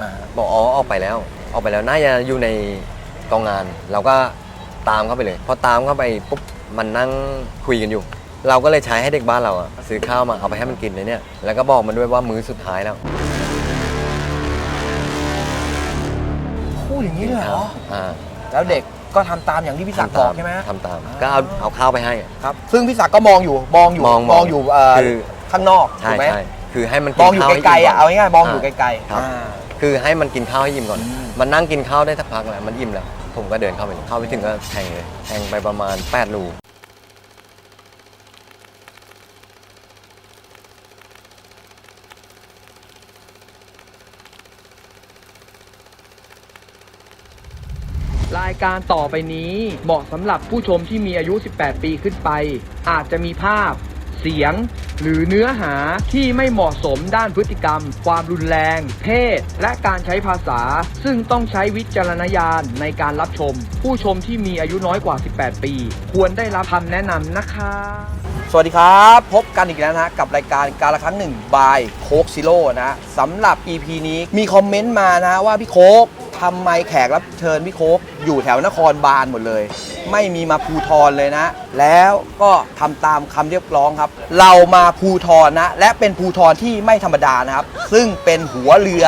อ่าบอกอ๋อออกไปแล้วออกไปแล้วน่าจะอยู่ในกองงาน เราก็ตามเข้าไปเลยพอตามเข้าไปปุ๊บมันนั่งคุยกันอยู่ เราก็เลยใช้ให้เด็กบ้านเราอะซื้อข้าวมาเอาไปให้มันกินเลยเนี่ยแล้วก็บอกมันด้วยว่ามื้อสุดท้ายแล้วพูดอย่างนี้เลยเหรออ่าแล้วเด็กก็ทำตามอย่างที่พี่ศักดิ์บอกใช่ไหมทำตามก็เอาเอาข้าวไปให้อะครับ ซึ่งพี่ศักดิ์ก็มองอยู่มองอยู่มองมองอยู่เอ่อคือข้างนอกถูใช่กไหมใช่คือให้มันมองอยู่ข้าวให้ไกลๆอะนเอาง่ายๆมองอยู่ไกลๆ ครับอ่าคือให้มันกินข้าวให้อิ่มก่อนอืมมันนั่งกินข้าวได้สักพักแล้วมันอิ่มแล้ว ผมก็เดินเข้าไปเลยเข้าไปถึงก็แทงเลยแทงไปประมาณ8รูรายการต่อไปนี้เหมาะสำหรับผู้ชมที่มีอายุ 18 ปีขึ้นไป อาจจะมีภาพ เสียง หรือเนื้อหาที่ไม่เหมาะสมด้านพฤติกรรม ความรุนแรง เพศ และการใช้ภาษา ซึ่งต้องใช้วิจารณญาณในการรับชม ผู้ชมที่มีอายุน้อยกว่า 18 ปี ควรได้รับคำแนะนำนะคะ สวัสดีครับ พบกันอีกแล้วนะฮะกับรายการการละครั้งหนึ่งบายโคกซิโร่นะสำหรับ EP นี้มีคอมเมนต์มานะว่าพี่โคก ทำไมแขกรับเชิญพี่โคกอยู่แถวนครบาลหมดเลย ไม่มีมาภูทรเลยนะ แล้วก็ทำตามคำเรียกร้องครับ เรามาภูทรนะ และเป็นภูทรที่ไม่ธรรมดานะครับ ซึ่งเป็นหัวเรือ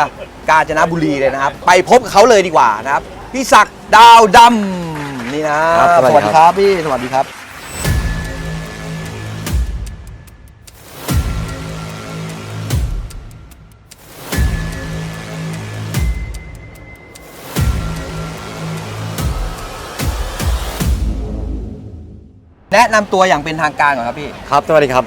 กาญจนบุรีเลยนะครับ ไปพบกับเขาเลยดีกว่านะครับ พี่ศักดิ์ดาวดำนี่นะครับ สวัสดีครับครับพี่สวัสดีครับ แนะนำตัวอย่างเป็นทางการก่อนครับพี่ ครับสวัสดีครับ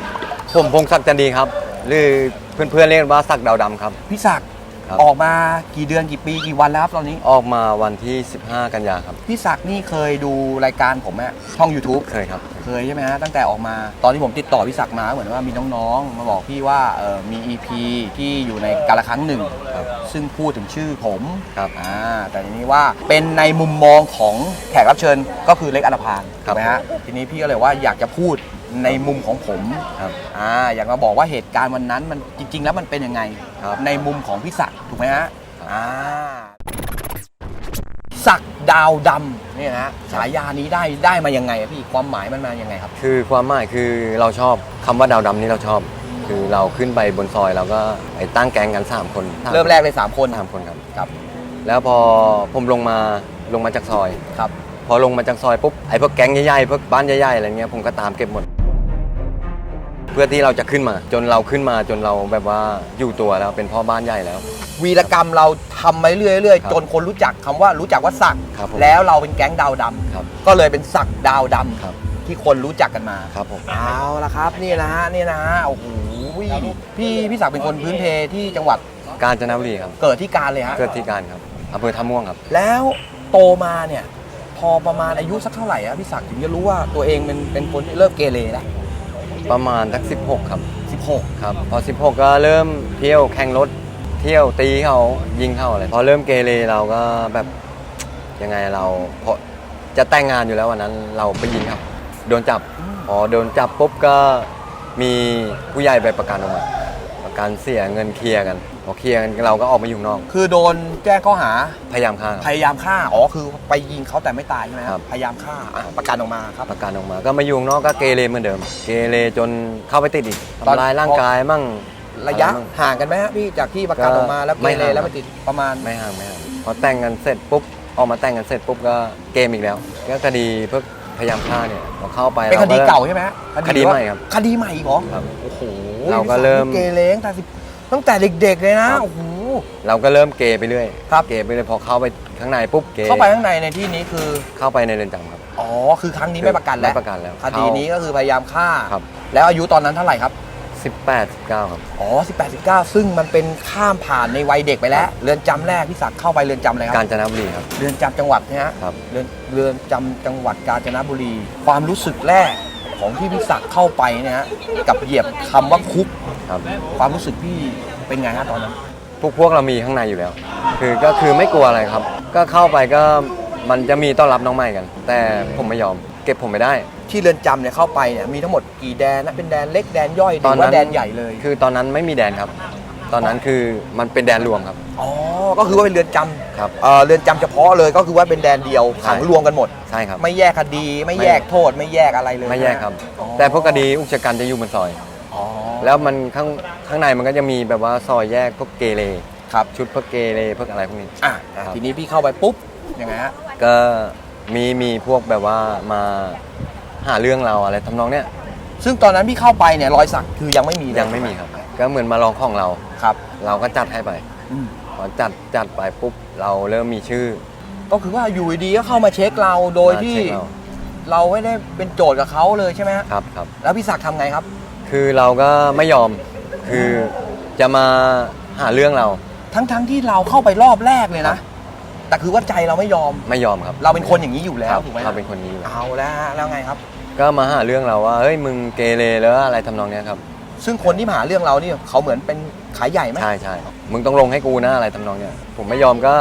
ผมพงศักดิ์จันดีครับ หรือเพื่อนๆเรียกว่าศักดิ์ดาวดำครับ พี่ศักดิ์ ครับ ออกมากี่เดือนกี่ปีกี่วันแล้วครับตอนนี้ ออกมาวันที่ 15 กันยาครับ พี่ศักดิ์นี่เคยดูรายการผมอะช่อง YouTube เคยครับ เคยใช่ไหมฮะตั้งแต่ออกมาตอนที่ผมติดต่อพี่ศักดิ์มาเหมือนว่ามีน้องๆ มาบอกพี่ว่าเออมี EP ที่อยู่ในกาละครั้งหนึ่ง ครับ ซึ่งพูดถึงชื่อผมครับ อ่าแต่ทีนี้ว่าเป็นในมุมมองของแขกรับเชิญก็คือเล็กอันธพาลครัถูบกไหมฮะทีนี้พี่ก็เลยว่าอยากจะพูด ในมุมของผมครับอ่าอยากมาบอกว่าเหตุการณ์วันนั้นมันจริง ๆ แล้วมันเป็นยังไง ครับ ในมุมของพี่ศักดิ์ถูกไหมฮะครับอ่าศักดิ์ดาวดำเนี่ยนะฉายานี้ได้ได้มายังไงอะพี่ความหมายมันมายังไงครับ คือความหมายคือเราชอบคำว่าดาวดำนี่เราชอบ คือเราขึ้นไปบนซอยเราก็ไอ้ตั้งแก๊งกัน3คนสาเริ่มแรกเลยสามคนสามคนครับ ครับแล้วพอผมลงมาลงมาจากซอย ครับ พอลงมาจากซอยปุ๊บไอ้พวกแก๊งใหญ่ๆพวกบ้านใหญ่ๆอะไรเงี้ยผมก็ตามเก็บหมดเพื่อที่เราจะขึ้นมา จนเราขึ้นมาจนเราแบบว่าอยู่ตัวแล้วเป็นพ่อบ้านใหญ่แล้ว วีรกรรมเราทำมาเรื่อยๆเรื่อยครับจนคนรู้จักคำว่ารู้จักว่าศักดิ์ครับผม แล้วเราเป็นแก๊งดาวดำครับ ก็เลยเป็นศักดิ์ดาวดำครับ ที่คนรู้จักกันมาครับผม เอาละครับนี่นะฮะนี่นะฮะโอ้โหพี่พี่ศักดิ์เป็นคนพื้นเพที่จังหวัดกาญจนบุรีครับ เกิดที่การเลยฮะเกิดที่การครับอำเภอท่าม่วงครับ แล้วโตมาเนี่ย พอประมาณอายุสักเท่าไหร่อะพี่ศักดิ์ถึงจะรู้ว่าตัวเองเป็นเป็นคนที่เริ่มเกเรแล้ว ประมาณสัก16 ครับ 16 ครับ พอ 16 ก็เริ่มเที่ยวแข่งรถ เที่ยวตีเขายิงเขาอะไร พอเริ่มเกเรเราก็แบบยังไงเราพอจะแต่งงานอยู่แล้ววันนั้น เราไปยิงครับ โดนจับ พอโดนจับปุ๊บก็มีผู้ใหญ่ไปประกันออกมาประกันเสียเงินเคลียร์กัน พอเคลียร์กันเราก็ออกมาอยู่ข้างนอก คือโดนแจ้งข้อหาพยายามฆ่าครับพยายามฆ่าอ๋อคือไปยิงเขาแต่ไม่ตายใช่ไหมครับพยายามฆ่าอะประกันออกมาครับ ประกันออกมา ก็มาอยู่ข้างนอกก็เกเรเหมือนเดิม เกเรจนเข้าไปติดอีกตอน ทำลายร่างกายมั่งระยะอไมั่ง ห่างกันไหมฮะพี่จากที่ประกันก็ออกมาแล้วเกไม่เรห่าง แล้วไปติดประมาณไม่ห่างไม่ห่างพอแต่งกันเสร็จปุ๊บออกมาแต่งกันเสร็จปุ๊บก็เกมอีกแล้วก็คดีเพื่อพยายามฆ่าเนี่ยพอเข้าไปเป็นคดีรเก่าใช่ไหมฮะคดีใหม่ครับ คดีใหม่อีกเหรอครับ โอ้โหเราก็เริ่ม เกเรตั้งแต่สิบ ตั้งแต่เด็กๆเลยนะครับ โอ้โห เราก็เริ่มเกไปเรื่อยครับ เกไปเรื่อยพอเข้าไปข้างในปุ๊บเกเข้าไปข้างในในที่นี้คือ เข้าไปในเรือนจำครับอ๋อ คือครั้งนี้ไม่ประกันแล้ว ไม่ประกันแล้วคดีนี้ก็คือพยายามฆ่าครับแล้วอายุตอนนั้นเท่าไหร่ครับ18 19ครับอ๋อ 18 19 ซึ่งมันเป็นข้ามผ่านในวัยเด็กไปแล้ว เรือนจำแรกพี่ศักดิ์เข้าไปเรือนจำอะไรคการัญบจนบุรีครับ เรือนจำจังหวัดนะฮะ ครับ เรือนเรือนจำจังหวัดกาญจนบุรี ความรู้สึกแรก ของที่พี่ศักดิ์เข้าไปเนี่ยฮะกับเหยียบคำว่าคุก ครับความรู้สึกพี่เป็นไงฮะตอนนั้น พวกพวกเรามีข้างในอยู่แล้ว คือก็คือไม่กลัวอะไรครับ ก็เข้าไปก็มันจะมีต้อนรับน้องใหม่กัน แต่ผมไม่ยอม เก็บผมไม่ได้ ที่เรือนจำเนี่ยเข้าไปเนี่ยมีทั้งหมดกี่แดนนะเป็นแดนเล็กแดนย่อยหตรืออนนั้นว่าแดนใหญ่เลย คือตอนนั้นไม่มีแดนครับ ตอนนั้นคือมันเป็นแดนรวมครับ อ๋อ ก็คือว่าเป็นเรือนจำครับเอ่อเรือนจำเฉพาะเลยก็คือว่าเป็นแดนเดียวใช่ ขังรวมกันหมด ใช่ครับ ไม่แยกคดีไม่แยกโทษไม่แยกอะไรเลยไม่แยกครับ อ๋อแต่พวกคดีอุกชะกันจะอยู่บนซอย อ๋อแล้วมันข้างข้างในมันก็จะมีแบบว่าซอยแยกพวกเกเรครับชุดพวกเกเรพวกอะไรพวกนี้ อะอะครับ ทีนี้พี่เข้าไปปุ๊บยังไงฮะก็มีมีพวกแบบว่ามาหาเรื่องเราอะไรทำนองเนี้ย ซึ่งตอนนั้นพี่เข้าไปเนี่ยรอยสักคือยังไม่มีเลยังไม่มีครับ ก็เหมือนมาลองของเรา ครับ เราก็จัดให้ไปอืม พอจัดจัดไปปุ๊บเราเริ่มมีชื่อก็คือว่าอยู่ดีๆก็เข้ามาเช็คเราโดยมาที่เช็คเราเราไม่ได้เป็นโจทย์กับเขาเลยใช่ไหมฮะครับครับ แล้วพี่ศักดิ์ทำไงครับ คือเราก็ไม่ยอมคือจะมาหาเรื่องเรา ทั้งๆที่เราเข้าไปรอบแรกเลยนะแต่คือว่าใจเราไม่ยอม ไม่ยอมครับเราเป็นคนอย่างนี้อยู่แล้ควรับถูกไหมฮะเราเป็นคนนี้อยู่แล้วเอาแล้วฮะแล้วไงครับ ก็มาหาเรื่องเราว่าเฮ้ยมึงเกเรแล้วอะไรทำนองเนี้ยครับ ซึ่งคนที่มาหาเรื่องเรานี่เขาเหมือนเป็นขายใหญ่ไหมใช่ใช่มึงต้องลงให้กูนะอะไรทำนองเนี้ยผมไม่ยอมก็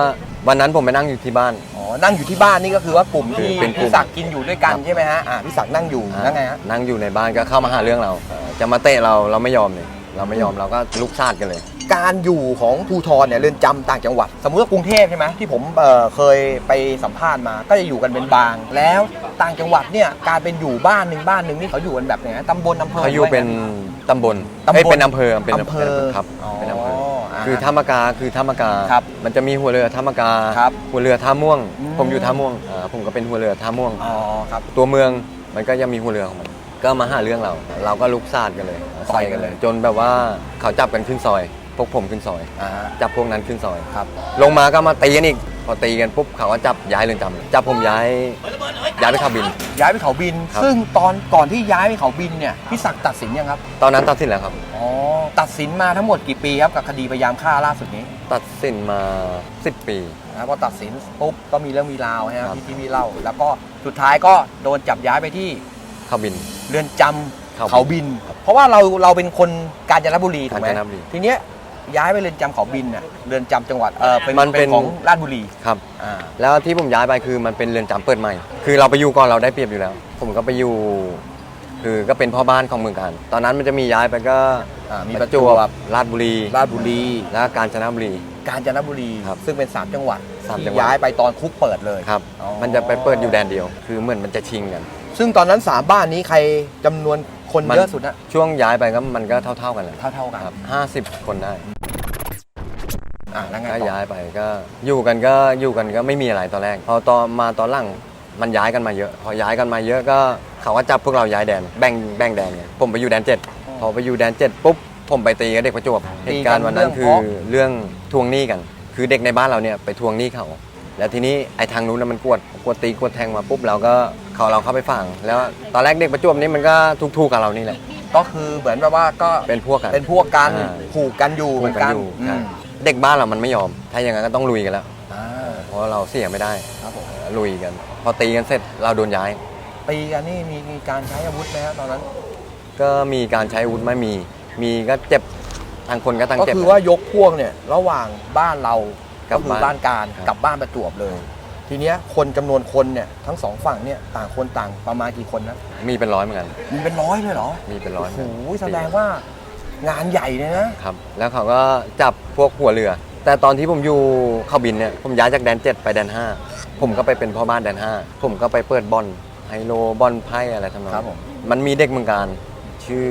วันนั้นผมไปนั่งอยู่ที่บ้าน อ๋อ นั่งอยู่ที่บ้านนี่ก็คือว่ากลุ่มที่เป็นกลุ่ม พี่ศักดิ์กินอยู่ด้วยกันครับใช่ไหมฮะอ่าพี่ศักดิ์นั่งอยู่แล้วไงฮะนั่งอยู่ในบ้านก็เข้ามาหาเรื่องเราเอ่อจะมาเตะเราเราไม่ยอมเลยเราไม่ยอมเราก็ลุกซาดกันเลย การอยู่ของภูทรเนี่ยเรือนจำต่างจังหวัด สมมุติว่ากรุงเทพใช่ไหมที่ผมเอ่อเคยไปสัมภาษณ์มา ก็จะอยู่กันเป็นบาง แล้วต่างจังหวัดเนี่ยการเป็นอยู่บ้านหนึ่งบ้านหนึ่งนี่เขาอยู่กันแบบไหนฮะตำบลอำเภอ เขาอยู่เป็นตำบลตำบลเอ้ยเป็นอำเภอเป็นอำเภอครับเป็นอำเภอาคือธรรมกาคือธรรมกา ครับมันจะมีหัวเรือธรรมกา ครับหัวเรือท่าม่วง อืม ผมอยู่ท่าม่วงอ่าผมก็เป็นหัวเรือท่าม่วง อ๋อครับ ตัวเมืองมันก็ยังมีหัวเรือของมัน ก็มาหาเรื่องเรา เราก็ลุกซาดกันเลยต่อยกันเลยจนแบบว่าเขาจับกันขึ้นซอย พวกผมขึ้นซอย อ่าจับพวกนั้นขึ้นซอย ครับ ลงมาก็มาตีกันอีก พอตีกันปุ๊บเขาก็จับย้ายเรือนจำจับผมย้ายย้ายไปเขาบิน ย้ายไปเขาบิน ครับ ซึ่งตอนก่อนที่ย้ายไปเขาบินเนี่ยพี่ศักดิ์ตัดสินยังครับ ตอนนั้นตัดสินแล้วครับ อ๋อ ตัดสินมาทั้งหมดกี่ปีครับกับคดีพยายามฆ่าล่าสุดนี้ตัดสินมา 10 ปี นะพอตัดสินปุ๊บก็มีเรื่องมีราวนะคครัรับบที่ที่พี่เล่า แล้วก็สุดท้ายก็โดนจับย้ายไปที่เขาบิน เรือนจำเขาบินเขาบิน เพราะว่าเราเราเป็นคนกาญจนบุรีถูกไหมกาญจนบุรี ทีเนี้ย ย้ายไปเรือนจำเขาบินน่ะเรือนจำจังหวัดเออเป็นมันเป็น ของราชบุรีครับ อ่าแล้วที่ผมย้ายไปคือมันเป็นเรือนจำเปิดใหม่ คือเราไปอยู่ก่อนเราได้เปรียบอยู่แล้ว ผมก็ไปอยู่ คือก็เป็นพ่อบ้านของเมืองการ ตอนนั้นมันจะมีย้ายไปก็อ่ามีมีปประระจจววบบราชบุรีราชบุรี และกาญจนบุรี กาญจนบุรี ครับซึ่งเป็น 3 จังหวัดสามที่จังหวัด ย้ายไปตอนคุกเปิดเลย ครับ อ๋อ มันจะไปเปิดอยู่แดนเดียว คือเหมือนมันจะชิงกัน ซึ่งตอนนั้น3บ้านนี้ใครจำนวนคนมัน เยอะสุดนะช่วงย้ายไปก็มันก็เท่า ๆกันแหละเท่าๆกันครับห้าสิบคนได้อ่าแล้วไงก็ต่อย้ายไปก็อยู่กันก็อยู่กันก็ไม่มีอะไรตอนแรก พอตอนมาตอนหลังมันย้ายกันมาเยอะ พอย้ายกันมาเยอะก็เขาก็จับพวกเราย้ายแดนแบ่งแบ่งแดนไงผมไปอยู่แดนเจ็ดพอไปอยู่แดนเจ็ดปุ๊บผมไปตีกับเด็กประจวบเหตุการณ์วันนั้นคือเรื่องทวงหนี้กัน คือเด็กในบ้านเราเนี่ยไปทวงหนี้เขา แล้วทีนี้ไอ้ทางนู้นนะมันกวดกวดตีกวดแทงมาปุ๊บเราก็เขาเราเข้าไปฟังแล้วตอนแรกเด็กประจวบนี่มันก็ทุกๆกับเรานี่แหละ ก็คือเหมือนแบบว่าก็เป็นพวกกันเป็นพวกกันอ่า ผูกกันอยู่เหมือนกันอยู่อืใช่มเด็กบ้านเรามันไม่ยอม ถ้าอย่างนั้นก็ต้องลุยกันแล้ว อ่าเพราะเราเสียไม่ได้ครับผมลุยกัน พอตีกันเสร็จเราโดนย้าย ตีกันนี่มีมีการใช้อาวุธไหมครับตอนนั้น ก็มีการใช้อาวุธไม่มี มีก็เจ็บทางคนก็ทางก็เจ็บ คือว่ายกพวกเนี่ยระหว่างบ้านเรา กัก็บคือบ้านบ้านการครับกับบ้านประจวบเลย ทีเนี้ยคนจำนวนคนเนี่ยทั้งสองฝั่งเนี่ยต่างคนต่างประมาณกี่คนนะมีเป็นร้อยเหมือนกัน มีเป็นร้อยเลยเหรอมีเป็นร้อยเหมืโอ้อนโหกันแสดงว่างานใหญ่เลยนะครับ แล้วเขาก็จับพวกหัวเรือ แต่ตอนที่ผมอยู่เขาบินเนี่ย ผมย้ายจากแดนเจ็ดไปแดนห้าผมก็ไปเป็นพ่อบ้านแดนห้าผมก็ไปเปิดบอลไฮโลบอลไพ่อะไรทำนองครับผมมันมีเด็กเมืองการชื่อ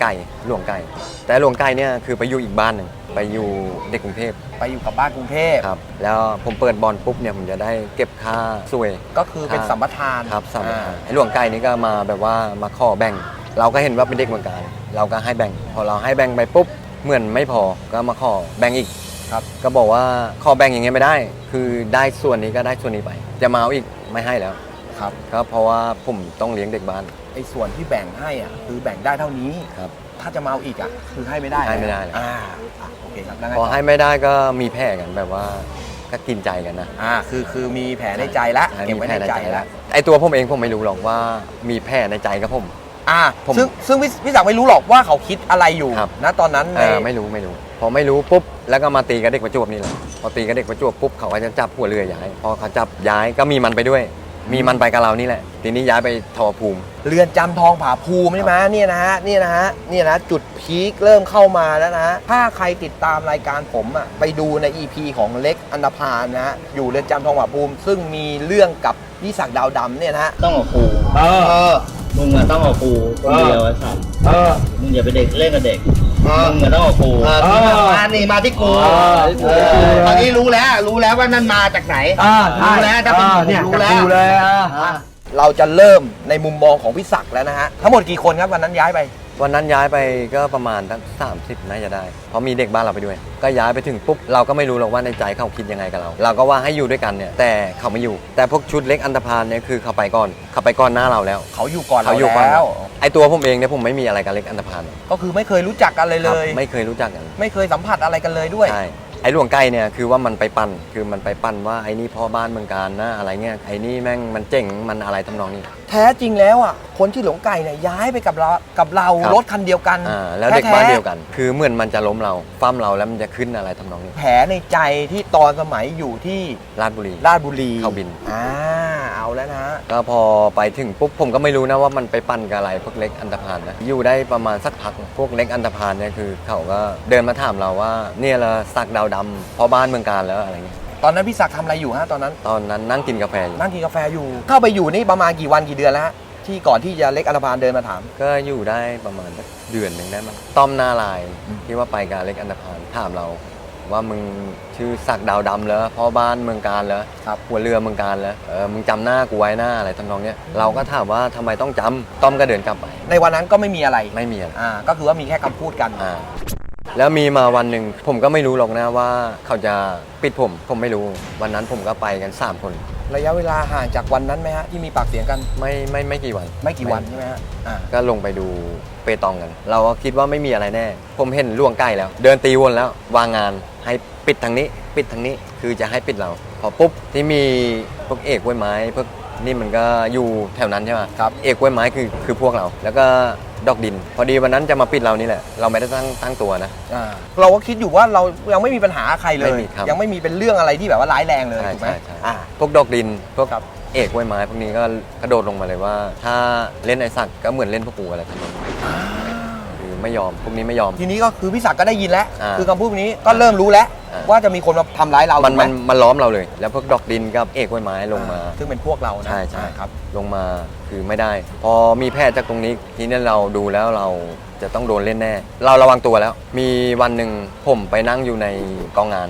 ไก่หลวงไก่ แต่หลวงไก่เนี่ยคือไปอยู่อีกบ้านหนึ่ง ไปอยู่เด็กกรุงเทพไปอยู่กับบ้านกรุงเทพครับ แล้วผมเปิดบอลปุ๊บเนี่ยผมจะได้เก็บค่าสวย ก็คือเป็นครับสัมปทานครับสามอ่าไอ้หลวงไก่นี่ก็มาแบบว่ามาขอแบ่ง เราก็เห็นว่าเป็นเด็กเมืองการเราก็ให้แบ่ง พอเราให้แบ่งไปปุ๊บเหมือนไม่พอก็มาขอแบ่งอีกครับก็บอกว่าขอแบ่งอย่างเงี้ยไม่ได้ คือได้ส่วนนี้ก็ได้ส่วนนี้ไป จะมาเอาอีกไม่ให้แล้วครับก็เพราะว่าผมต้องเลี้ยงเด็กบ้านไอ้ส่วนที่แบ่งให้อะคือแบ่งได้เท่านี้ครับ ถ้าจะมาเอาอีกอะคือให้ไม่ได้ให้ไม่ได้เลย อ่าอะโอเคครับแล้วไงพอต่อให้ไม่ได้ก็มีแพ้กันแบบว่าก็กินใจกันนะอ่าคือคือมีแผลในใจแล้วช่เก็บไว้ในใจแล้วไอ้ตัวผมเองผมไม่รู้หรอกว่ามีแพ้ในใจกับผม อ่าผม ซึ่งซึ่งพี่พี่ศักดิ์ไม่รู้หรอกว่าเขาคิดอะไรอยู่ครับนะตอนนั้นเอในอไม่รู้ไม่รู้ พอไม่รู้ปุ๊บแล้วก็มาตีกับเด็กประจวบนี่แหละพอตีกับเด็กประจวบปุ๊บเขาก็จะจับหัวเรือย้าย พอเขาจับย้ายก็มีมันไปด้วย มีมันไปกับเรานี่แหละ ทีนี้ย้ายไปทอภูมิ เรือนจำทองผาภูมิใช่ไหมเนี่ยนะฮะเนี่ยนะฮะเนี่ยนะจุดพีคเริ่มเข้ามาแล้วนะถ้าใครติดตามรายการผมอะไปดูใน EP ของเล็กอันดาพานนะฮะอยู่เรือนจำทองผาภูมิ ซึ่งมีเรื่องกับพี่ศักดิ์ดาวดำเนี่ยนะฮะต้องเอาปูมึงอะต้องเอาปูคนเดียวไอ้สัตว์มึงอย่าไปเด็กเล่นกับเด็ก มึงอะต้องเอาปูเออมานี่มาที่กูเออเออตอนนี้รู้แล้ว รู้แล้วว่านั่นมาจากไหน อ่าใช่รู้แล้วถ้าเป็นผมเนี่ยรู้แล้ว เลยอ่า เราจะเริ่มในมุมมองของพี่ศักดิ์แล้วนะฮะ ทั้งหมดกี่คนครับวันนั้นย้ายไป วันนั้นย้ายไปก็ประมาณตั้งสามสิบน่าจะได้ เพราะมีเด็กบ้านเราไปด้วย ก็ย้ายไปถึงปุ๊บเราก็ไม่รู้หรอกว่าในใจเขาคิดยังไงกับเรา เราก็ว่าให้อยู่ด้วยกันเนี่ยแต่เขาไม่อยู่ แต่พวกชุดเล็กอันธพาลเนี่ยคือเขาไปก่อนเขาไปก่อนหน้าเราแล้ว เขาอยู่ก่อนเราเขาอยู่ก่อนแล้ว ไอตัวผมเองเนี่ยผมไม่มีอะไรกับเล็กอันธพาลก็คือไม่เคยรู้จักกันเลยคเลรับย ไม่เคยรู้จักกัน ไม่เคยสัมผัสอะไรกันเลยด้วย ใช่ไอ้หลวงไก่เนี่ยคือว่ามันไปปั่นคือมันไปปั่นว่าไอ้นี่พ่อบ้านเมืองการนะอะไรเงี้ยไอ้นี่แม่งมันเจ๋งมันอะไรทำนองนี้ แท้จริงแล้วอะคนที่หลงไก่เนี่ยย้ายไปกับเรากับเราครับ รถคันเดียวกันอ่าแล้วเด็กบ้านท้ๆเดียวกัน คือเหมือนมันจะล้มเราฟั่มเราแล้วมันจะขึ้นอะไรทำนองนี้แผลในใจที่ตอนสมัยอยู่ที่ราชบุรี ราชบุรีเข้าบิน อ่าเอาแล้วนะ ก็พอไปถึงปุ๊บผมก็ไม่รู้นะว่ามันไปปั่นกับอะไรพวกเล็กอันธพาลนะอยู่ได้ประมาณสักพักพวกเล็กอันธพาลเนี่ยคือเขาก็เดินมาถามเราว่าเนี่ยละสักดาวดำพ่อบ้านเมืองการแล้วอะไรเงี้ย ตอนนั้นพี่ศักดิ์ทำอะไรอยู่ฮะตอนนั้น ตอนนั้นนั่งกินกาแฟอยู่นั่งกินกาแฟอยู่ เข้าไปอยู่นี่ประมาณกี่วันกี่เดือนแล้วฮะที่ก่อนที่จะเล็กอันธพาลเดินมาถาม ก็อยู่ได้ประมาณสักเดือนหนึ่งได้มั้งต้อมหน้าลายอืม ที่ว่าไปกับเล็กอันธพาลถามเรา ว่ามึงชื่อสักดาวดำเหรอพ่อบ้านเมืองการเหรอครับ หัวเรือเมืองการเหรอเออมึงจำหน้ากูไว้หน้าอะไรทำนองเนี้ยเราก็ถามว่าทำไมต้องจำต้อมก็เดินกลับไป ในวันนั้นก็ไม่มีอะไรไม่มีอะไรอ่าก็คือว่ามีแค่คำพูดกัน อ่า แล้วมีมาวันหนึ่งผมก็ไม่รู้หรอกนะว่าเขาจะปิดผม ผมไม่รู้ วันนั้นผมก็ไปกัน 3 คน ระยะเวลาห่างจากวันนั้นไหมฮะที่มีปากเสียงกันไม่ไม่ไม่กี่วัน ไม่กี่วันใช่ไหมฮะอ่าก็ลงไปดูเปตองกัน เราก็คิดว่าไม่มีอะไรแน่ ผมเห็นล่วงใกล้แล้ว เดินตีวนแล้ว วางงานให้ปิดทางนี้ ปิดทางนี้คือจะให้ปิดเรา พอปุ๊บที่มีพวกเอกกล้วยไม้พวกนี่มันก็อยู่แถวนั้นใช่ไหมครับเอกกล้วยไม้คือคือพวกเรา แล้วก็ ดอกดิน พอดีวันนั้นจะมาปิดเรานี่แหละ เราไม่ได้ตั้งตั้งตัวนะ อ่าเราก็คิดอยู่ว่าเรายังไม่มีปัญหาใครเลไม่ย มีครับยังไม่มีเป็นเรื่องอะไรที่แบบว่าร้ายแรงเลยใช่ถูกไหมใช่ใช่ อ่า พวกดอกดินพวกครับ เอกกล้วยไม้พวกนี้ก็กระโดดลงมาเลยว่า ถ้าเล่นไอสัตว์ก็เหมือนเล่นพวกกูอะไรทั้งนั้นคือไม่ยอมพวกนี้ไม่ยอม ทีนี้ก็คือพี่ศักดิ์ก็ได้ยินแล้ว อ่า คือคำพูดนี้ก็เริ่มรู้แล้วอ่า ว่าจะมีคนมาทำร้ายเรามันถูกไหมันมันล้อมเราเลย แล้วพวกดอกดินกับเอกกล้วยไม้ลงมาอ่ซึ่งเป็นพวกเรานะใช่ใช่อ่าครับ ลงมาคือไม่ได้ พอมีแพทย์จากตรงนี้ทีนี้เราดูแล้วเราจะต้องโดนเล่นแน่ เราระวังตัวแล้ว มีวันหนึ่งผมไปนั่งอยู่ในกองงาน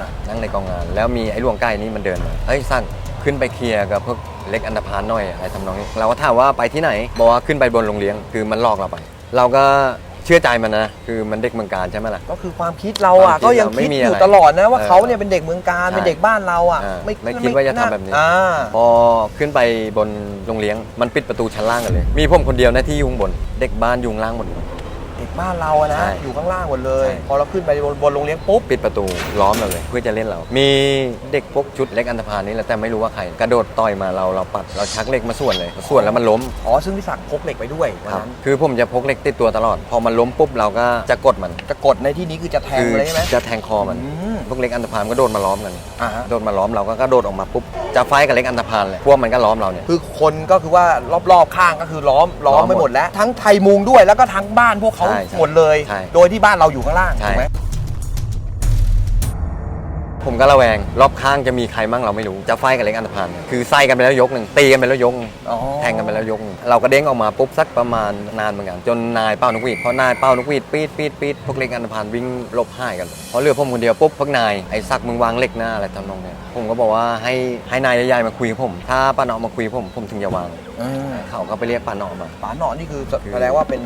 อะนั่งในกองงาน แล้วมีไอ้หลวงไก่นี่มันเดินมาเฮ้ยสั้นขึ้นไปเคลียร์กับพวกเล็กอันดพานหน่อยอะไรทำนองนี้ เราก็ถามว่าไปที่ไหนบอกว่าขึ้นไปบนโรงเลี้ยงคือมันหลอกเราไป เราก็ เชื่อใจมันนะคือมันเด็กเมืองการใช่ไหมล่ะ ก็คือความคิดเราอะความคิดก็ยังเราไม่คิดมีอยู่อะไรตลอดนะว่าเออเขาเนี่ยเป็นเด็กเมืองการใช่เป็นเด็กบ้านเราอะอ่าไม่คิดว่าจะทำแบบนี้ อ่าพอขึ้นไปบนโรงเลี้ยงมันปิดประตูชั้นล่างกันเลย มีผมคนเดียวนะที่อยุข้างบน เด็กบ้านอยุข้างล่างหมดเลยเด็กบ้านเราอะนะ ใช่อยู่ข้างล่างหมดเลย ใช่ พอเราขึ้นไปบนบนโรงเลี้ยงปุ๊บ ปิดประตูล้อมเราเลย เพื่อจะเล่นเรา มีเด็กพวกชุดเล็กอันธพาลนี่แหละแต่ไม่รู้ว่าใคร กระโดดต่อยมาเราเราปัดเราชักเหล็กมาส่วนเลยส่วนแล้วมันล้มอ๋อ ซึ่งพี่ศักดิ์พกเหล็กไปด้วยวันครับ นั้นคือผมจะพกเหล็กติดตัวตลอด พอมันล้มปุ๊บเราก็จะกดมัน จะกดในที่นี้คือจะแทงคืเลยใช่ไหมจะแทงคอมัน อืม พวกเล็กอันธพาลก็โดดมาล้อมกันอ่าฮะ โดดมาล้อมเราก็กระโดดออกมาปุ๊บจะไฟท์กับเล็กอันธพาลเลยพวกมันก็ล้อมเราเนี่ย คือคนก็คือว่ารอบๆข้างก็คือล้อมล้อล้มอมไปหมดแล้ว ทั้งไทยมุงด้วยแล้วก็ทั้งบ้านพวกเขาใช่ใช่หมดเลย ใช่โดยที่บ้านเราอยู่ข้างล่างใช่ ถูกไหม ผมก็ระแวง รอบข้างจะมีใครมั่งเราไม่รู้ จะไฟท์กับเล็กอันธพาลเนี่ยคือไส้กันไปแล้วยกหนึ่งตีกันไปแล้วยกหนึ่งอ๋อแทงกันไปแล้วยกหนึ่งเราก็เด้งออกมาปุ๊บสักประมาณนานเหมือนกัน จนนายเป้านกหวีดพอนายเป้านกหวีดปีดปีดปีดพวกเล็กอันธพาลวิ่งหลบหายกันพอเหลือผมคนเดียวปุ๊บพวกนายไอ้ซักมึงวางเหล็กหน้าอะไรทำนองเนี้ยผมก็บอกว่าให้ให้นายใหญ่ๆมาคุยกับผม ถ้าป้าเนาะมาคุยกับผมผมถึงจะวางอืมเขาก็ไปเรียกป้าเนาะมาป๋าหนอนนี่คือคือแสดงว่าเป็น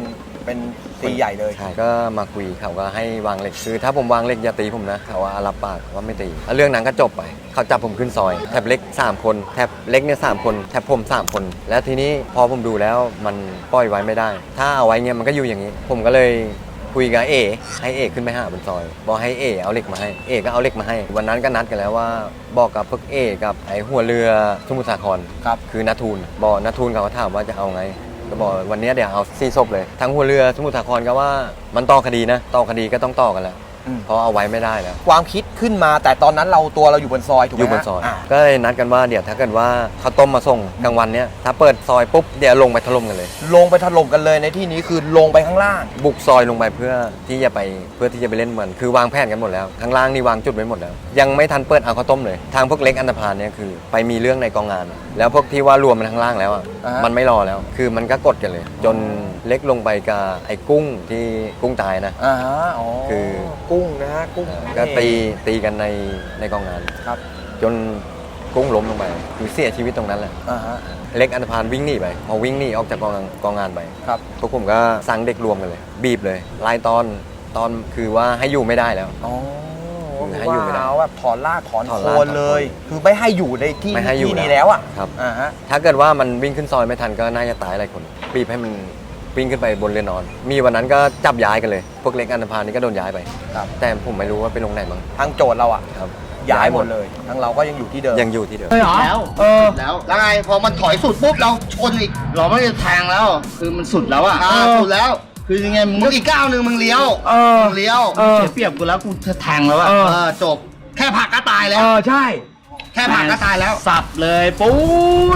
เป็นตีใหญ่เลย ใช่ก็มาคุยเขาก็ให้วางเหล็กคือถ้าผมวางเหล็กอย่าตีผมนะเขาว่ารับปากว่าไม่ตีแล้วเรื่องนั้นก็จบไป เขาจับผมขึ้นซอยแถบเล็ก 3 คนแถบเล็กเนี่ยสามคนแถบผม 3 คน แล้วทีนี้พอผมดูแล้วมันปล่อยไว้ไม่ได้ ถ้าเอาไว้เงี้ยมันก็อยู่อย่างนี้ ผมก็เลยคุยกับเอให้เอขึ้นไปหาบนซอย บอกให้เอเอาเหล็กมาให้เอก็เอาเหล็กมาให้ วันนั้นก็นัดกันแล้วว่าบอกกับพวกเอกับไอหัวเรือสมุทรสาครครับ คือนาทูลบอกนาทูลเขาก็ถามว่าจะเอาไง ก็บอกวันนี้เดี๋ยวเอาซี่ศพเลยทั้งหัวเรือสมุทรสาครก็ว่ามันต่อคดีนะต่อคดีก็ต้องต่อกันแล้ว อืม เพราะเอาไว้ไม่ได้แล้ว ความคิดขึ้นมาแต่ตอนนั้นเราตัวเราอยู่บนซอยถูกไหมอยู่บนฮะซอยาก็เลยนัดกันว่าเดี๋ยวถ้าเกิดว่าเขาต้มมาส่งกลางวันเนี้ยถ้าเปิดซอยปุ๊บเดี๋ยวลงไปถล่มกันเลย ลงไปถล่มกันเลยในที่นี้คือลงไปข้างล่าง บุกซอยลงไปเพื่อที่จะไปเพื่อที่จะไปเล่นมันคือวางแผนกันหมดแล้วข้างล่างนี่วางจุดไว้หมดแล้ว ยังไม่ทันเปิดเอาข้าวต้มเลย ทางพวกเล็กอันธพาลเนี่ยคือ ไปมีเรื่องในกองงาน แล้วพวกที่ว่ารวมมันข้างล่างแล้วอะอ่าฮะ มันไม่รอแล้ว คือมันก็กดกันเลย จนเล็กลงไปกับไอ้กุ้งที่กุ้งตายนะ อ่าฮะอ๋อคือ กุ้งนะฮะกุ้งก็ตีตีกันในในกองงานครับ จนกุ้งล้มลงไปคือเสียชีวิตตรงนั้นแหละอ่าฮะ เล็กอันธพาลวิ่งหนีไปพอวิ่งหนีออกจากกองงานกองงานไปครับ พวกผมก็สั่งเด็กรวมกันเลย บีบเลยไล่ตอนตอนคือว่าให้อยู่ไม่ได้แล้ว อ๋อคือให้อยู่ไม่ได้ว่าแบบถอนรากถอนถอนโครากถอนนเลยโคนคือไม่ให้อยู่ในที่ไม่ให้อยู่ที่นี้แล้วแล้วอะครับ อ่าฮะ ถ้าเกิดว่ามันวิ่งขึ้นซอยไม่ทันก็น่าจะตายหลายคนบีบให้มัน วิ่งขึ้นไปบนเรือนนอน มีวันนั้นก็จับย้ายกันเลย พวกเล็กอันธพาลนี่ก็โดนย้ายไป ครับ แต่ผมไม่รู้ว่าไปลงไหนบ้างทางโจทย์เราอะ ครับย้ายหมดเลยทางเราก็ยังอยู่ที่เดิม ยังอยู่ที่เดิมเลยเหรอแล้วเออ แล้วแล้วไงพอมันถอยสุดปุ๊บเราชนอีกเราไม่ได้แทงแล้ว คือมันสุดแล้วอะเออ สุดแล้ว คือยังไงมึงอีกก้าวหนึ่งมึงเลี้ยวเออ มึงเลี้ยวเออ เสียเปรียบกูแล้วกูจะแทงแล้วอะเออ เออจบ แค่ผลักก็ตายแล้เอวอใช่ แค่ผลักก็ตายแล้ว สับเลย ปุ๊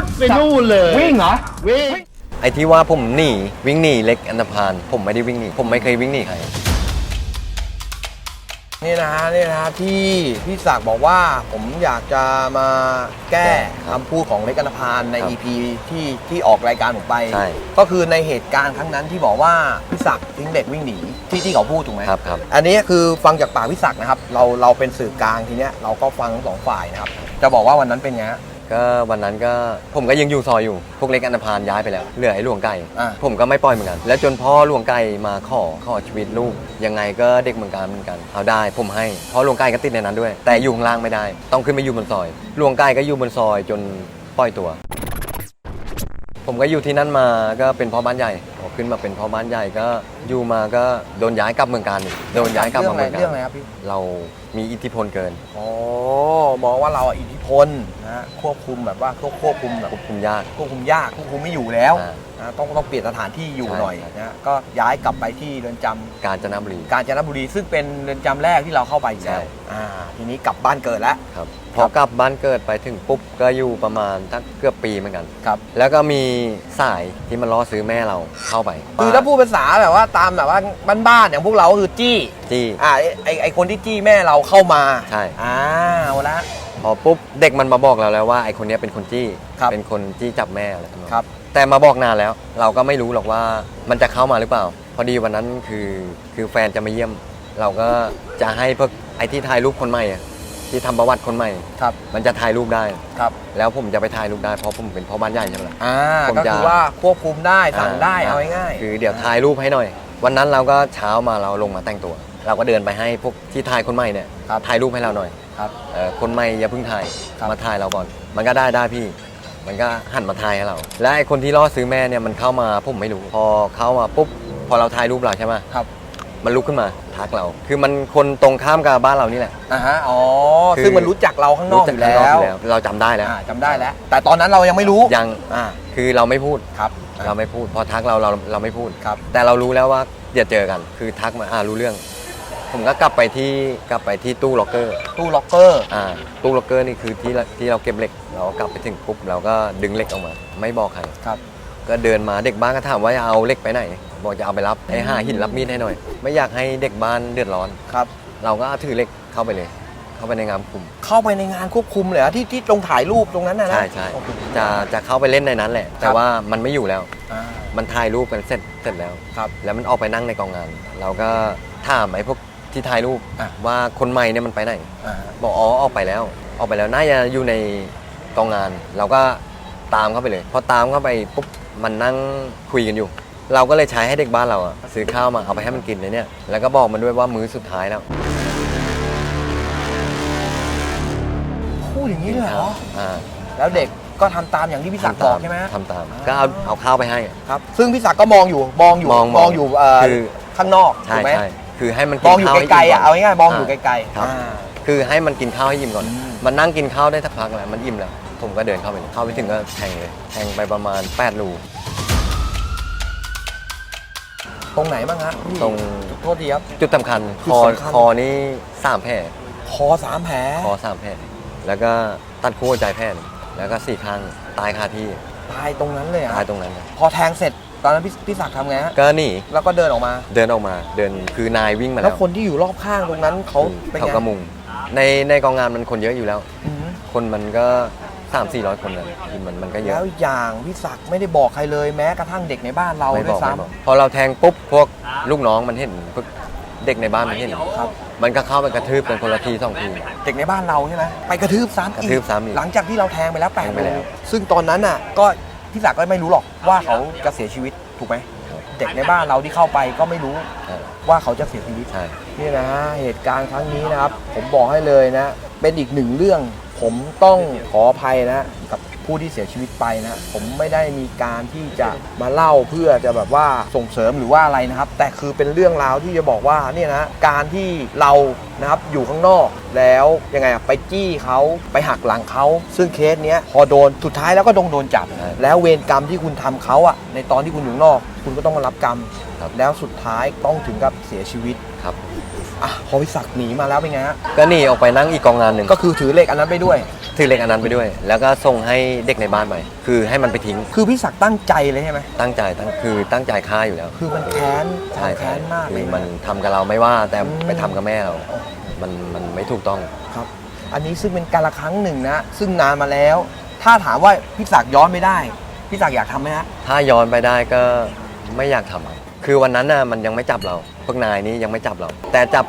ดไปนู่นเลย วิ่งเหรอ วิ่ง ไอ้ที่ว่าผมหนีวิ่งหนีเล็กอันธพาลผมไม่ได้วิ่งหนีผมไม่เคยวิ่งหนีใคร นี่นะฮะนี่นะฮะที่พี่ศักดิ์บอกว่าผมอยากจะมาแก้ครับคำพูดของเล็กกันพานใน ครับ EP ที่ที่ออกรายการผมไป ใช่ ก็คือในเหตุการณ์ครั้งนั้นที่บอกว่าพี่ศักดิ์ทิ้งเด็กวิ่งหนีที่ที่เขาพูดถูกไหม ครับครับ อันนี้คือฟังจากปากพี่ศักดิ์นะครับ เราเราเป็นสื่อกลางทีเนี้ยเราก็ฟังทั้งสองฝ่ายนะครับ จะบอกว่าวันนั้นเป็นไงฮะ ก็วันนั้นก็ผมก็ยังอยู่ซอยอยู่ พวกเล็กอันธพาลย้ายไปแล้ว เหลือไอ้หลวงไก่ อ่าผมก็ไม่ปล่อยเหมือนกัน แล้วจนพ่อหลวงไก่มาขอขอชีวิตลูก ยังไงก็เด็กเหมือนกันเหมือนกัน เอาได้ผมให้เพราะหลวงไก่ก็ติดในนั้นด้วย แต่อยู่ข้างล่างไม่ได้ ต้องขึ้นไปอยู่บนซอยหลวงไก่ก็อยู่บนซอยจนปล่อยตัว ผมก็อยู่ที่นั่นมาก็เป็นพ่อบ้านใหญ่พอขึ้นมาเป็นพ่อบ้านใหญ่ก็อยู่มาก็โดนย้ายกลับเมืองการอีกโดนย้ายกลับมาเมืองเรื่องอะไรการครับพี่ เรา มีอิทธิพลเกินอ๋อมองว่าเราอะอิทธิพลนะฮะควบคุมแบบว่าควบควบคุมแบบควบคุมยาก ควบคุมยากควบคุมไม่อยู่แล้วอ่า นะต้องต้องเปลี่ยนสถานที่อยู่ใช่หน่อยใช่นะฮะก็ย้ายกลับไปที่เรือนจำกาญจนบุรี กาญจนบุรีซึ่งเป็นเรือนจำแรกที่เราเข้าไปอยู่แล้วใช่ อ่าทีนี้กลับบ้านเกิดแล้ว ครับพอกลับบ้านเกิดไปถึงปุ๊บก็อยู่ประมาณทักเกือบปีเหมือนกัน ครับแล้วก็มีสายที่มันล่อซื้อแม่เราเข้าไปคือถ้าพูดภาษาแบบว่าตามแบบว่าบ้านๆอย่างพวกเราก็คือจี้ จี้ อ่าไอ้ไอไอคนที่จี้แม่เราเข้ามาใช่ อ่าเอาละ พอปุ๊บเด็กมันมาบอกเราแล้วว่าไอ้คนเนี้ยเป็นคนจี้ครับเป็นคนจี้จับแม่อะไรทำนองครับ แต่มาบอกนานแล้ว เราก็ไม่รู้หรอกว่ามันจะเข้ามาหรือเปล่า พอดีวันนั้นคือคือแฟนจะมาเยี่ยม เราก็จะให้พวกไอ้ที่ถ่ายรูปคนใหม่อะที่ทำประวัติคนใหม่ ครับมันจะถ่ายรูปได้ ครับแล้วผมจะไปถ่ายรูปได้เพราะผมเป็นพ่อบ้านใหญ่ใช่ไหมล่ะ อ่าผมก็จะ คือว่าควบคุมได้สั่งได้เอาง่ายคือเดี๋ยวถ่ายรูปให้หน่อย วันนั้นเราก็เช้ามาเราลงมาแต่งตัว เราก็เดินไปให้พวกที่ถ่ายคนใหม่เนี่ยครับถ่ายรูปให้เราหน่อยๆครับ เอ่อคนใหม่อย่าเพิ่งถ่ายครับ มาถ่ายเราก่อน มันก็ได้ได้พี่ มันก็หันมาถ่ายให้เรา และไอ้คนที่ล่อซื้อแม่เนี่ยมันเข้ามาผมไม่รู้ พอเข้ามาปุ๊บพอเราถ่ายรูปเราใช่ไหมครับมันลุกขึ้นมาทักเรา คือมันคนตรงข้ามกับบ้านเรานี่แหละ อ่าฮะอ๋อคือ ซึ่งมันรู้จักเราข้างนอกอยู่รู้จักข้างนแล้อกวอยู่เราจำได้แล้วอ่าจำได้แล้ว แต่ตอนนั้นเรายังไม่รู้ยังอ่าคือเราไม่พูด ครับเราไม่พูด พอทักเราเราเราไม่พูด ครับ แต่เรารู้แล้วว่าเดี๋ยวเจอกัน คือทักมาอ่ารู้เรื่อง ผมก็กลับไปที่กลับไปที่ตู้ล็อกเกอร์ตู้ล็อกเกอร์ อ่าตู้ล็อกเกอร์นี่คือที่เราที่เราเก็บเหล็ก เราก็กลับไปถึงปุ๊บเราก็ดึงเหล็กออกมา ไม่บอกใครครับ ก็เดินมาเด็กบ้านก็ถามว่าจะเอาเหล็กไปไหน บอกจะเอาไปรับให้ห้าหินรับมีดให้หน่อย ไม่อยากให้เด็กบ้านเดือดร้อน ครับ เราก็ถือเหล็กเข้าไปเลย เข้าไปในงานกลุ่ม เข้าไปในงานควบคุมเลยเหรอที่ที่ตรงถ่ายรูปตรงนั้นนะนะใช่ใช่โอ้โหจะจะเข้าไปเล่นในนั้นแหละ แต่ครับ ว่ามันไม่อยู่แล้ว อ่า มันถ่ายรูปกันเสร็จเสร็จแล้ว ครับ แล้วมันออกไปนั่งในกองงาน เราก็ถามไอ้พวก ที่ถ่ายรูปอะว่าคนใหม่เนี่ยมันไปไหนอ่าบอกอ๋อออกไปแล้ว ออกไปแล้วน่าจะอยู่ในกองงาน เราก็ตามเข้าไปเลยพอตามเข้าไปปุ๊บมันนั่งคุยกันอยู่ เราก็เลยใช้ให้เด็กบ้านเราอะซื้อข้าวมาเอาไปให้มันกินเลยเนี่ยแล้วก็บอกมันด้วยว่ามื้อสุดท้ายแล้วพูดอย่างนี้เลยเหรอ อ่าแล้วเด็กก็ทำตามอย่างที่พี่ศักดิ์บอกใช่ไหมฮะ ทำตาม ก็เอาเอาข้าวไปให้อะครับ ซึ่งพี่ศักดิ์ก็มองอยู่ มองอยู่ มองมองอยู่เอ่อคือข้างนอก ใช่ถูกไหมใช่ คือให้มันมกิองนอยู่ข้าวให้ไกลๆอิ่อะมเอาก่นง่ายๆมองอยู่ไกลๆครับ อ่า คือให้มันกินข้าวให้อิ่มก่อน อืม มันนั่งกินข้าวได้สักพักแล้วมันอิ่มแล้ว ผมก็เดินเข้าไปเลยเข้าไปถึงก็แทงเลย แทงไปประมาณ8รูตตรงไหนบ้างฮะพี่ตรง โทษทีครับ จุดสำคัญจุคดอสำคัญ คอนี่สามแผลคอสามแผลคอสามแผลแล้วก็ตัดคู่หัวใจแผลหนึ่งแล้วก็สี่ข้างตายคาที่ตายตรงนั้นเลยเหรตายอะตรงนั้นเลยพอแทงเสร็จ ตอนนั้นพี่พี่ศักดิ์ทำไงฮะก็หนีแล้วก็เดินออกมา เดินออกมา เดินคือนายวิ่งมาแล้แล้ววคนที่อยู่รอบข้างตรงนั้นเขาเป็นเขาไงก็มุง ในในกองงานมันคนเยอะอยู่แล้ว อืมคนมันก็สามสี่ร้อยคนเลยคือมันมันก็เยอะแล้วอย่างพี่ศักดิ์ไม่ได้บอกใครเลยแม้กระทั่งเด็กในบ้านเราไม่ด้บวอกยไม่บอกซ้ำพอเราแทงปุ๊บพวกลูกน้องมันเห็นพวกเด็กในบ้านมันเห็นครับมันก็เข้าไปกระทืบเป็นคนละทีสองทีเด็กในบ้านเราใช่ไหมไปกระทืบซ้ำกระทืบซ้ำอีกหลังจากที่เราแทงไปแล้วแปดแทงไปแล้วซึ่งตอนนั้นน่ะก็ พี่ศักดิ์ก็ไม่รู้หรอกว่าเขาจะเสียชีวิตถูกไหมเด็กในบ้านเราที่เข้าไปก็ไม่รู้ใช่ว่าเขาจะเสียชีวิตใช่นี่นะฮะเหตุการณ์ครั้งนี้นะครับ ผมบอกให้เลยนะ เป็นอีกหนึ่งเรื่อง ผมต้องขออภัยนะกับ ผู้ที่เสียชีวิตไปนะ ผมไม่ได้มีการที่จะมาเล่าเพื่อจะแบบว่าส่งเสริมหรือว่าอะไรนะครับ แต่คือเป็นเรื่องราวที่จะบอกว่าเนี่ยนะการที่เรานะครับอยู่ข้างนอกแล้วยังไงอะไปจี้เขาไปหักหลังเขาซึ่งเคสเนี้ยพอโดนสุดท้ายแล้วก็ต้องโดนจับ แล้วเวรกรรมที่คุณทำเขาอะในตอนที่คุณอยู่ข้างนอก คุณก็ต้องมารับกรรมครับแล้วสุดท้ายต้องถึงกับเสียชีวิตครับ อะพอพิศักดิ์หนีมาแล้วเป็นไงฮะก็หนีออกไปนั่งอีกกองงานหนึ่งก็คือถือเหล็กอันนั้นไปด้วย ถือเหล็กอันนั้นไปด้วย แล้วก็ส่งให้เด็กในบ้านไปคือให้มันไปทิ้งคือพี่ศักดิ์ตั้งใจเลยใช่ไหมตั้งใจตั้งคือตั้งใจฆ่าอยู่แล้วคือมันแค้นใช่แค้นมากคืเลอยมันทำกับเราไม่ว่าแต่อืม ไปทำกับแม่เรา มันมันไม่ถูกต้อง ครับ อันนี้ซึ่งเป็นการละครั้งหนึ่งนะ ซึ่งนานมาแล้ว ถ้าถามว่าพี่ศักดิ์ย้อนไม่ได้ พี่ศักดิ์อยากทำไหมฮะ ถ้าย้อนไปได้ก็ไม่อยากทำอะคือวันนั้นน่ะมันยังไม่จับเราพ วกนายนี้ยังไม่จับเราแต่จับ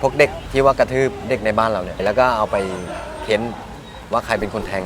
พวกเด็กที่ว่ากระทืบเด็กในบ้านเราเนี่ยแล้วก็เอาไปเค้นว่าใครเป็นคนแทง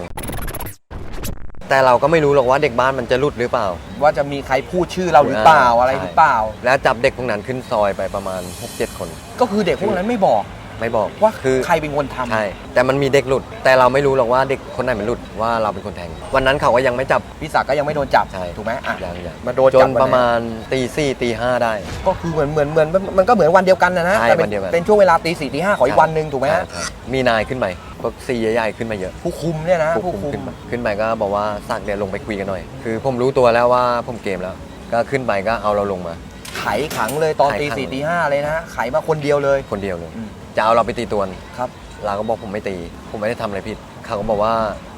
แต่เราก็ไม่รู้หรอกว่าเด็กบ้านมันจะหลุดหรือเปล่า ว่าจะมีใครพูดชื่อเราหรือเปล่าอ่าอะไรใช่หรือเปล่า แล้วจับเด็กพวกนั้นขึ้นซอยไปประมาณ 6-7 คน ก็คือเด็กพวกนั้นไม่บอก ไม่บอกว่าคือใครเป็นคนทำใช่แต่มันมีเด็กหลุด แต่เราไม่รู้หรอกว่าเด็กคนไหนมันหลุดว่าเราเป็นคนแทง วันนั้นเขาก็ยังไม่จับ พี่ศักดิ์ก็ยังไม่โดนจับใช่ ถูกไหมอะยังยังมาโดนจจันบประมาณตีสี่ตีห้าได้ ก็คือเหมือนเหมือนเหมือนมันก็เหมือนวันเดียวกันนะนะใช่แต่เป็วันเดียวกัน เป็นช่วงเวลาตีสี่ตีห้าของอีกวันหนึ่งถูกไหมฮะใช่มีนายขึ้นไปพวกซีใหญ่ๆขึ้นมาเยอะ ผู้คุมเนี่ยนะผู้ผู้คุมคุมขึ้นไปขึ้นไปก็บอกว่าสักเดี๋ยวลงไปคุยกันหน่อย คือผมรู้ตัวแล้วว่าผมเกมแล้ว ก็ขึ้นไปก็เอาเราลงมา ไขขังเลยตอนไขตีขังสี่ตีห้าเลยนะฮะไขมาคนเดียวเลย คนเดียวเลย อืม จะเอาเราไปตีตัวนครับ เราก็บอกผมไม่ตี ผมไม่ได้ทำอะไรผิด เขาก็บอกว่า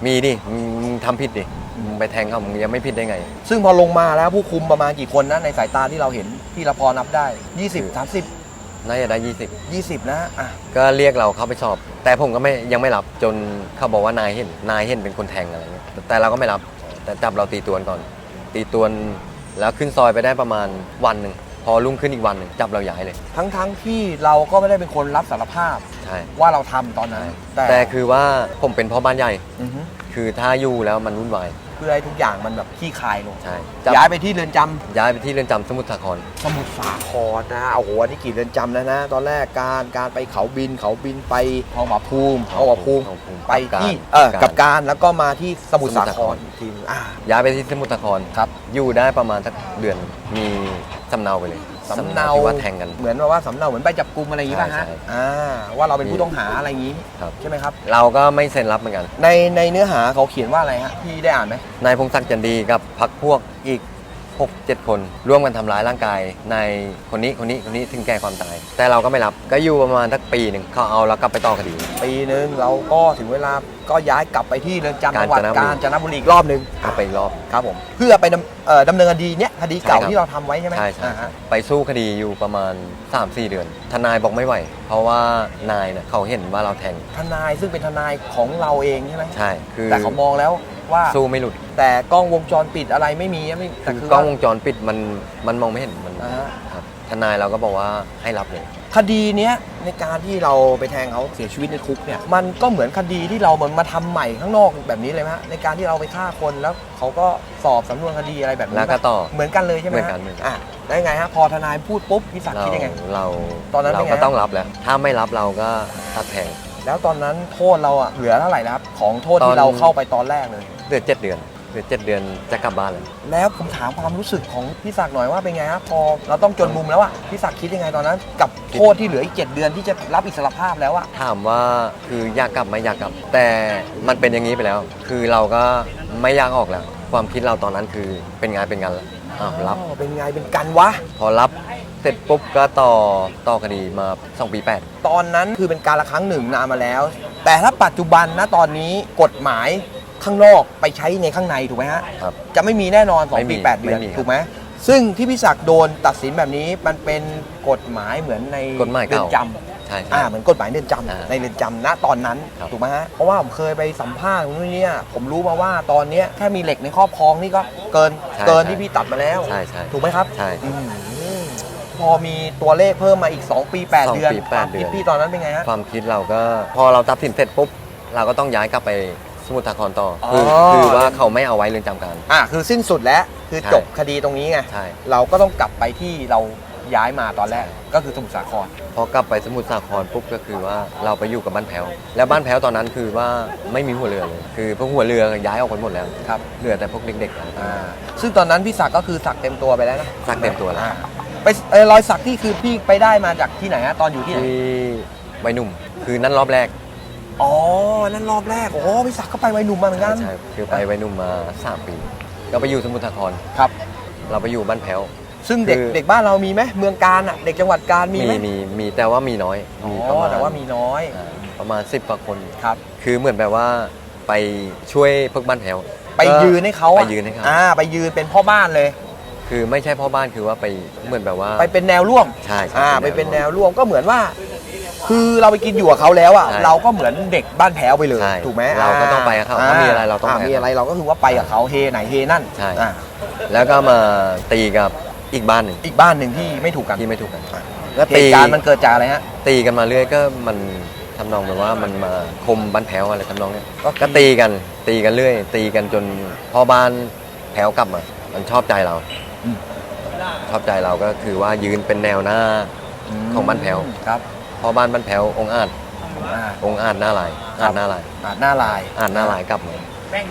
มีดิมึงมึงทำผิดดิมึงไปแทงเขามึงยังไม่ผิดได้ไง ซึ่งพอลงมาแล้วผู้คุมประมาณกี่คนนะในสายตาที่เราเห็นที่เราพอนับได้ 20 30 น่าจะได้ 20 20 นะอะก็เรียกเราเข้าไปสอบ แต่ผมก็ไม่ยังไม่รับจนเขาบอกว่านายเห็นนายเห็นเป็นคนแทงอะไรเงี้ยแต่เราก็ไม่รับแต่จับเราตีตวนก่อน ตีตวนแล้วขึ้นซอยไปได้ประมาณวันหนึ่งพ อรุ่งขึ้นอีกวันหนึ่งจับเราย้ายเลย ทั้งทั้งที่เราก็ไม่ได้เป็นคนรับสารภาพใช่ว่าเราทำตอนนั้นแต่แต่คือว่าผมเป็นพ่อบ้านใหญ่ อือฮึ คือถ้าอยู่แล้วมันวุ่นวาย เพื่อให้ทุกอย่างมันแบบขี้คายลง ใช่จับย้ายไปที่เรือนจำย้ายไปที่เรือนจำสมุทรสาคร สมุทรสาครนะโอ้โหอันนี้กี่เรือนจำแล้วนะ ตอนแรกการการไปเขาบินเขาบินไปทองผาภูมิทองผาภูมิทองผาภูมิไปที่กับการเออการกับการแล้วก็มาที่สมุทรสาสมุทรสาคครรอีกทีนึงอ่าย้ายไปที่สมุทรสาครครับ อยู่ได้ประมาณสักเดือน มีสำเนาไปเลย สำเนาที่ว่าแทงกัน เหมือนว่าสำเนาเหมือนใบจับกุมอะไรอย่างงี้ป่ะฮะใช่ใช่ อ่าว่าเราเป็นผู้ต้องหาอะไรอย่างงี้ครับ ใช่ไหมครับ เราก็ไม่เซ็นรับเหมือนกัน ในในเนื้อหาเขาเขียนว่าอะไรฮะพี่ได้อ่านไหมนายพงศักดิ์จันดีกับพักพวกอีก 6 7 คน ร่วมกันทำร้ายร่างกายนายคนนี้คนนี้คนนี้ถึงแก่ความตาย แต่เราก็ไม่รับก็อยู่ประมาณสักปีหนึ่งเขาเอาเรากลับไปต่อคดี ปีหนึ่งเราก็ถึงเวลาก็ย้ายกลับไปที่เรือนจำจังหวัดกากาญญจจนนบุบุรีรีอีกรอบหนึ่งก็ไปอีกรอบครับผมเพื่อไปดำเอ่อดำเนินคดีเนี้ยคดีเก่าใช่ครับ ที่เราทำไว้ใช่ไหมใช่ใช่อ่าฮะ ไปสู้คดีอยู่ประมาณ 3-4 เดือน ทนายบอกไม่ไหว เพราะว่านายเนี่ยเขาเห็นว่าเราแทงทนายซึ่งเป็นทนายของเราเองใช่ไหมใช่คือ แต่เขามองแล้ว ว่า สู้ไม่หลุด แต่กล้องวงจรปิดอะไรไม่มีไม่แต่คืคืออกล้องวว่างจรปิดมันมันมองไม่เห็นมันอ่าฮะครับทนายเราก็บอกว่าให้รับเลย คดีเนี้ยในการที่เราไปแทงเขาเสียชีวิตในคุกเนี่ยมันก็เหมือนคดีที่เราเหมือนมาทำใหม่ข้างนอกแบบนี้เลยไหมฮะในการที่เราไปฆ่าคนแล้วเขาก็สอบสำนวนคดีอะไรแบบนี้แล้วก็ปะต่อ เหมือนกันเลยใช่ไหมเหมือนฮะกันเหมือนกัน อะได้ไงฮะพอทนายพูดปุ๊บพี่ศักดิ์เราคิดยังไง เราตอนนั้นเราเป็นไง ก็ต้องรับแล้ว ถ้าไม่รับเราก็ตัดแทง แล้วตอนนั้นโทษเราอะเหลือเท่าไหร่นะครับของโทษตอที่นเราเข้าไปตอนแรกเลย เดือนเจ็ดเดือนเดือนเจ็ดเดือนจะกลับบ้านเลย แล้วผมถามความรู้สึกของพี่ศักดิ์หน่อยว่าเป็นไงฮะพอเราต้องจนมุมแล้วอะพี่ศักดิ์คิดยังไงตอนนั้น กับโทษที่เหลืออีก7เดือนที่จะรับอิสรภาพแล้วอะถามว่าคืออยากกลับไหม่อยากกลับ แต่มันเป็นอย่างนี้ไปแล้ว คือเราก็ไม่อยากออกแล้ว ความคิดเราตอนนั้นคือเป็นงานเป็นงานแล้วอ้าวรับอ๋อเป็นไงเป็นกันวะ พอรับเสร็จปุ๊บก็ต่อต่อคดีมา2ปี8ตอนนั้นคือเป็นการละครั้งหนึ่งนานมาแล้ว แต่ถ้าปัจจุบันนะตอนนี้กฎหมาย ข้างนอกไปใช้ในข้างในถูกไหมฮะครับ จะไม่มีแน่นอนไม่2มีปี8เดือนไม่มีครับถูกไหมซึ่งที่พี่ศักดิ์โดนตัดสินแบบนี้มันเป็นกฎหมายเหมือนในกฎหมายเรือนเก่าจใช่ำใช่อ่าเหมือนกฎหมายเรือนจำอ่าในเรือนจำณตอนนั้นครับ ถูกไหมฮะเพราะว่าผมเคยไปสัมภาษณ์นู่นเนี่ยผมรู้มาว่าตอนเนี้ยแค่มีเหล็กในครอบครองนี่ก็เกินใช่เกินใช่ที่พี่ตัดมาแล้ว ใช่ใช่ ถูกไหมครับใช่อืมพอมีตัวเลขเพิ่มมาอีก 2 ปี 8 สองเดือนปีคแปดวามคิดเดือน พี่ตอนนั้นเป็นไงฮะ ความคิดเราก็พอเราตัดสินเสร็จปุ๊บเราก็ต้องย้ายกลับไป สมุทรสาครต่อออคือคือว่าเขาไม่เอาไว้เรือนจำกลารอะคือสิ้นสุดแล้วคือใช่ จบคดีตรงนี้ไงใช่ เราก็ต้องกลับไปที่เราย้ายมาตอนแรกก็คือสมุทรสาคร พอกลับไปสมุทรสาครปุ๊บก็คือว่าเราไปอยู่กับบ้านแพ้ว แล้วบ้านแพ้วตอนนั้นคือว่าไม่มีหัวเรือเลย คือพวกหัวเรือย้ายออกไปหมดแล้วครับ เหลือแต่พวกเด็กๆอ่าซึ่งตอนนั้นพี่ศักดิ์ก็คือสักเต็มตัวไปแล้วนะสักเต็มตัวแล้ว อ่าไปเอ่อรอยสักที่คือพี่ไปได้มาจากที่ไหนฮะตอนอยู่ที่ไหน ที่ใบหนุ่ม คือนั้นรอบแรก อ๋อ นั่นรอบแรก โอ้โหพี่ศักดิ์ก็ไปวัยหนุ่มมาเหมือนกัน ใช่คือไปใบหนุ่มมาสามปีก็ไปอยู่สมุทรสาคร ครับ เราไปอยู่บ้านแพ้ว ซึ่งเด็กคือ เด็กบ้านเรามีไหมเมืองการอะ เด็กจังหวัดการมีมีไหมมีมีแต่ว่ามีน้อยอ๋มีอประมาณแต่ว่ามีน้อย อ่าประมาณ10กว่าคน ครับ คือเหมือนแบบว่าไปช่วยพวกบ้านแถวไปยืนให้เขาอะไปยืนให้เขาอ่า ไปยืนเป็นพ่อบ้านเลย คือไม่ใช่พ่อบ้านคือว่าไปเหมือนแบบว่าไปเป็นแนวร่วม ใช่ใช่อ่า ไปเป็นแนวร่วมก็เหมือนว่า คือเราไปกินอยู่กับเขาแล้วอะใช่ เราก็เหมือนเด็กบ้านแพ้วไปเลยใช่ถูกไหมเราก็ต้องไปกับเขาถ้ามีอะไรเราต้องไปกับเขามีมีอะไรเราก็คือว่าไปกับเขาเฮไหนเฮนั่นใช่ อ่าแล้วก็มาตีกับอีกบ้านหนึ่งอีกบ้านหนึ่งที่ไม่ถูกกันที่ไม่ถูกกันแล้วเหตุการณ์มันเกิดจากอะไรฮะ ตีกันมาเรื่อยก็มันทำนองแบบว่ามันมาคมบ้านแพ้วอะไรทำนองเนี้ยก็คือ ก็ตีกันตีกันเรื่อย ตีกันจนพ่อบ้านแพ้วกลับมามันชอบใจเรา ชอบใจเราก็คือว่ายืนเป็นแนวหน้า ของบ้านแพ้ว ครับ พ่อบ้านบ้านแพ้วองค์อาจอ่าองค์อาจหน้าลายอาจหน้าลายอ่าหน้าลายอาจหน้าลายกลับมา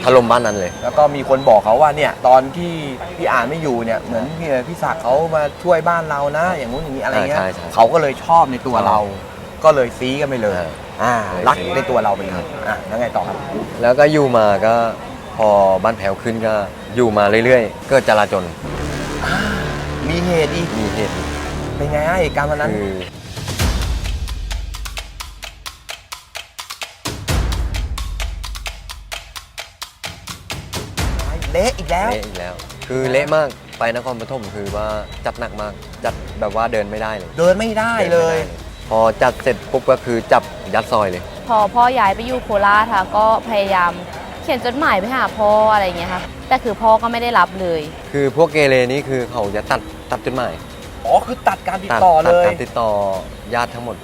ถล่มบ้านนั้นเลย แล้วก็มีคนบอกเขาว่าเนี่ยตอนที่พี่อ่านไม่อยู่เนี่ยเหมือนพี่พี่ศักดิ์เขามาช่วยบ้านเรานะ อย่างงู้นอย่างนี้อะไรเงี้ยใช่ใช่เขาก็เลยชอบในตัวเรา ก็เลยซีกันไปเลยใช่อ่าเลยรักซี้ในตัวเราไปเลยอะแล้วไงต่อครับ แล้วก็อยู่มาก็พอบ้านแพ้วขึ้นก็อยู่มาเรื่อยๆ เกิดจราจนมีเหตุอีกมีเหตุเป็นไงฮะเหตุการณ์วันนั้นคือ เละอีกแล้ว เละอีกแล้ว คือเละมากไปนครปฐมคือว่าจัดหนักมากจัดแบบว่าเดินไม่ได้เลยเดินไม่ได้ดินเลไม่ยได้พอจัดเสร็จปุ๊บก็คือจับยัดซอยเลย พอพ่อย้ายไปอยู่โคราชค่ะก็พยายามเขียนจดหมายไปหาพ่ออะไรอย่างเงี้ยค่ะแต่คือพ่อก็ไม่ได้รับเลย คือพวกเกเรนี่คือเขาจะตัดตัดจดหมายอ๋อคือตัดการติดตัดต่อตัเลดยการติดต่อญาติทั้งหมด